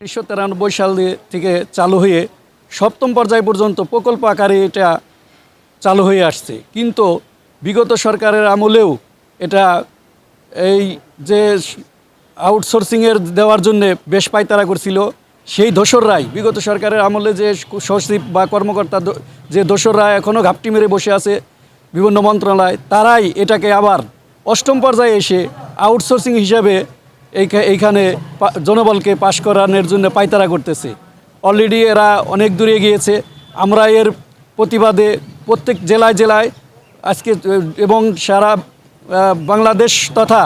উনিশশো তিরানব্বই সাল থেকে চালু হয়ে সপ্তম পর্যায় পর্যন্ত প্রকল্প আকারে এটা চালু হয়ে আসছে। কিন্তু বিগত সরকারের আমলেও এটা এই যে আউটসোর্সিংয়ের দেওয়ার জন্য বেশ পাইতারা করছিল, সেই দোসররাই, বিগত সরকারের আমলে যে সচিব বা কর্মকর্তা যে দোসররা এখনও ঘাপটি মেরে বসে আছে বিভিন্ন মন্ত্রণালয়, তারাই এটাকে আবার অষ্টম পর্যায়ে এসে আউটসোর্সিং হিসাবে এইখানে জনবলকে পাশ করানোর জন্য পাইতারা করতেছে। অলরেডি এরা অনেক দূরে গিয়েছে। আমরা এর প্রতিবাদে প্রত্যেক জেলায় জেলায় আজকে, এবং সারা বাংলাদেশ তথা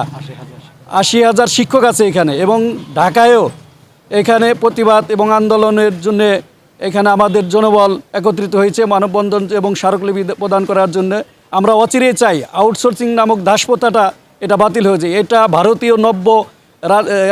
আশি হাজার শিক্ষক আছে এখানে, এবং ঢাকায়ও এখানে প্রতিবাদ এবং আন্দোলনের জন্য এখানে আমাদের জনবল একত্রিত হয়েছে মানববন্ধন এবং স্মারকলিপি প্রদান করার জন্য। আমরা অচিরে চাই আউটসোর্সিং নামক দাসপ্রথাটা এটা বাতিল হয়েছে এটা ভারতীয় নব্য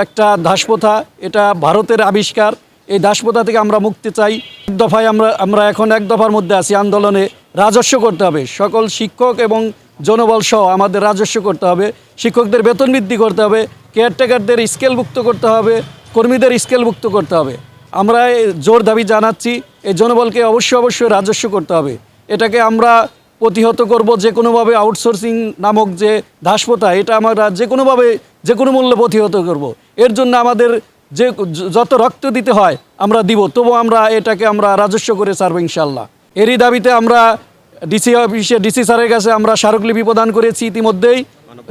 একটা দাসপ্রথা, এটা ভারতের আবিষ্কার। এই দাসপ্রথা থেকে আমরা মুক্তি চাই। এক দফায় আমরা আমরা এখন এক দফার মধ্যে আছি, আন্দোলনে রাজস্ব করতে হবে। সকল শিক্ষক এবং জনবল সহ আমাদের রাজস্ব করতে হবে। শিক্ষকদের বেতন বৃদ্ধি করতে হবে। কেয়ারটেকারদের স্কেলভুক্ত করতে হবে। কর্মীদের স্কেলভুক্ত করতে হবে। আমরা জোর দাবি জানাচ্ছি, এই জনবলকে অবশ্যই অবশ্যই রাজস্ব করতে হবে। এটাকে আমরা প্রতিহত করব যে কোনোভাবে আউটসোর্সিং নামক যে দাসপ্রথা, এটা আমরা যে কোনোভাবে, যে কোনো মূল্যে প্রতিহত করব। এর জন্য আমাদের যে যত রক্ত দিতে হয়, আমরা দিব। তবু আমরা এটাকে আমরা রাজস্ব করে ছাড়বো ইনশাল্লাহ এরই দাবিতে আমরা ডিসি অফিসে ডিসি স্যারের কাছে আমরা স্মারকলিপি প্রদান করেছি ইতিমধ্যেই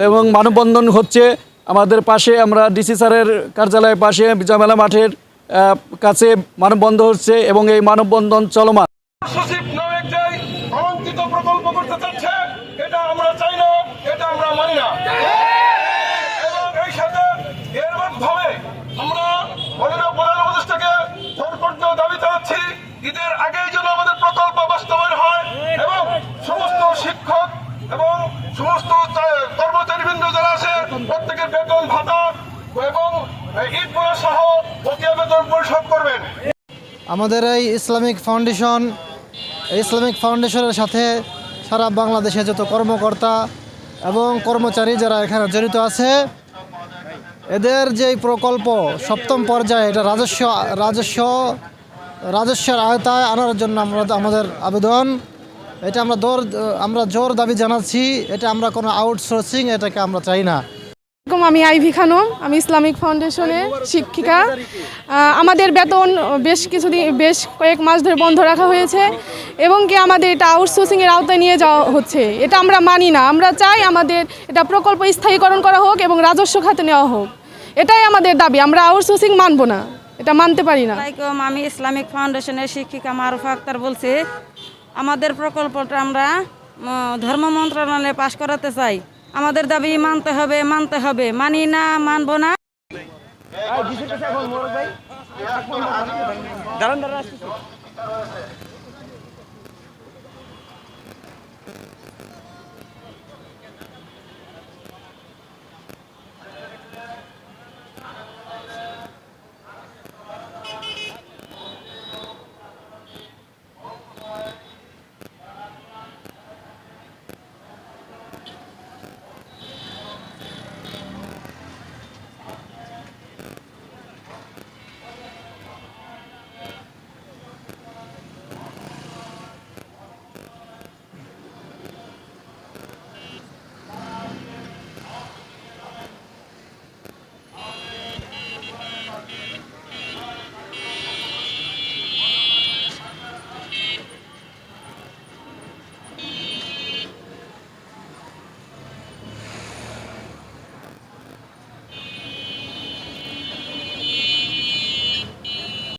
এবং মানববন্ধন হচ্ছে। আমাদের পাশে আমরা ডিসি স্যারের কার্যালয়ের পাশে বিজয়মেলা মাঠের কাছে মানববন্ধন হচ্ছে এবং এই মানববন্ধন চলমান। কলঙ্কিত প্রকল্প করতে চাচ্ছে, এটা আমরা চাই না, এটা আমরা মানি না। এবং এই সাথে এর মাধ্যমে আমরা মাননীয় প্রধান উপদেষ্টাকে করতে দাবি জানাচ্ছি, ঈদের আগেই যেন আমাদের প্রকল্প বাস্তবায়ন হয় এবং সমস্ত শিক্ষক এবং সমস্ত কর্মচারীবৃন্দ যারা আছে, প্রত্যেকের বেতন ভাতা এবং ঈদ সহ বকেয়া বেতন পরিশোধ করবেন। আমাদের এই ইসলামিক ফাউন্ডেশন ইসলামিক ফাউন্ডেশনের সাথে সারা বাংলাদেশে যত কর্মকর্তা এবং কর্মচারী যারা এখানে জড়িত আছে, এদের যে প্রকল্প সপ্তম পর্যায়ে এটা রাজস্ব রাজস্ব, রাজস্বের আয়তায় আনার জন্য আমরা আমাদের আবেদন। এটা আমরা দর, আমরা জোর দাবি জানাচ্ছি, এটা আমরা কোনো আউটসোর্সিং এটাকে আমরা চাই না। আসসালামাইকুম, আমি আইভি খানম আমি ইসলামিক ফাউন্ডেশনের শিক্ষিকা। আমাদের বেতন বেশ কিছুদিন বেশ কয়েক মাস ধরে বন্ধ রাখা হয়েছে এবং কি আমাদের এটা আউটসোর্সিংয়ের আওতায় নিয়ে যাওয়া হচ্ছে। এটা আমরা মানি না আমরা চাই আমাদের এটা প্রকল্প স্থায়ীকরণ করা হোক এবং রাজস্ব খাতে নেওয়া হোক। এটাই আমাদের দাবি আমরা আউটসোর্সিং মানবো না এটা মানতে পারি না। আমি ইসলামিক ফাউন্ডেশনের শিক্ষিকা মারুফা আক্তার বলছি। আমাদের প্রকল্পটা আমরা ধর্ম মন্ত্রণালয়ে পাশ করাতে চাই। আমাদের দাবি মানতে হবে মানতে হবে। মানি না মানবো না।